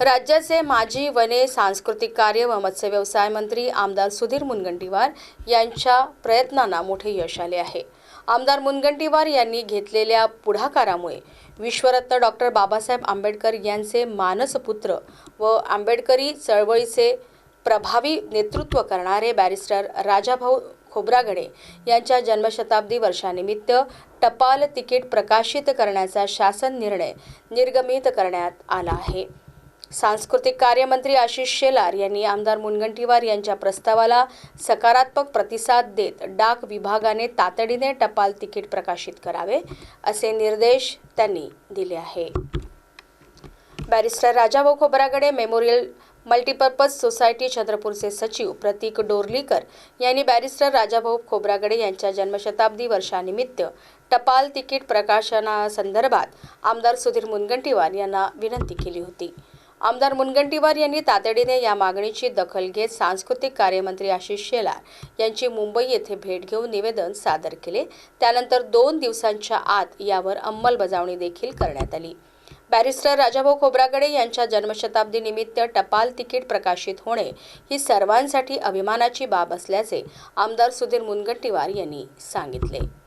राज्याचे माजी वने सांस्कृतिक कार्य व मत्स्य व्यवसाय मंत्री आमदार सुधीर मुनगंटीवार यांच्या प्रयत्नांना मोठे यश आले आहे. आमदार मुनगंटीवार यांनी घेतलेल्या पुढाकारामुळे विश्वरत्न डॉक्टर बाबासाहेब आंबेडकर यांचे मानसपुत्र व आंबेडकरी चळवळीचे प्रभावी नेतृत्व करणारे बॅरिस्टर राजाभाऊ खोब्रागडे यांच्या जन्मशताब्दी वर्षानिमित्त टपाल तिकीट प्रकाशित करण्याचा शासन निर्णय निर्गमित करण्यात आला आहे. सांस्कृतिक कार्यमंत्री आशिष शेलार यांनी आमदार मुनगंटीवार यांच्या प्रस्तावाला सकारात्मक प्रतिसाद देत डाक विभागाने तातडीने टपाल तिकीट प्रकाशित करावे असे निर्देश त्यांनी दिले आहे. Barrister Rajabhau Khobragade memorial multipurpose society चंद्रपूरचे सचिव प्रतीक डोरलीकर यांनी बॅरिस्टर राजाभाऊ खोब्रागडे यांच्या जन्मशताब्दी वर्षानिमित्त टपाल तिकीट प्रकाशनासंदर्भात आमदार सुधीर मुनगंटीवार यांना विनंती केली होती. आमदार मुनगंटीवार यांनी तातडीने या मागणीची दखल घेत सांस्कृतिक कार्यमंत्री आशिष शेलार यांची मुंबई येथे भेट घेऊन निवेदन सादर केले. त्यानंतर दोन दिवसांच्या आत यावर अंमलबजावणी देखील करण्यात आली. बॅरिस्टर राजाभाऊ खोब्रागडे यांच्या जन्मशताब्दी निमित्त टपाल तिकीट प्रकाशित होणे ही सर्वांसाठी अभिमानाची बाब असल्याचे आमदार सुधीर मुनगंटीवार यांनी सांगितले.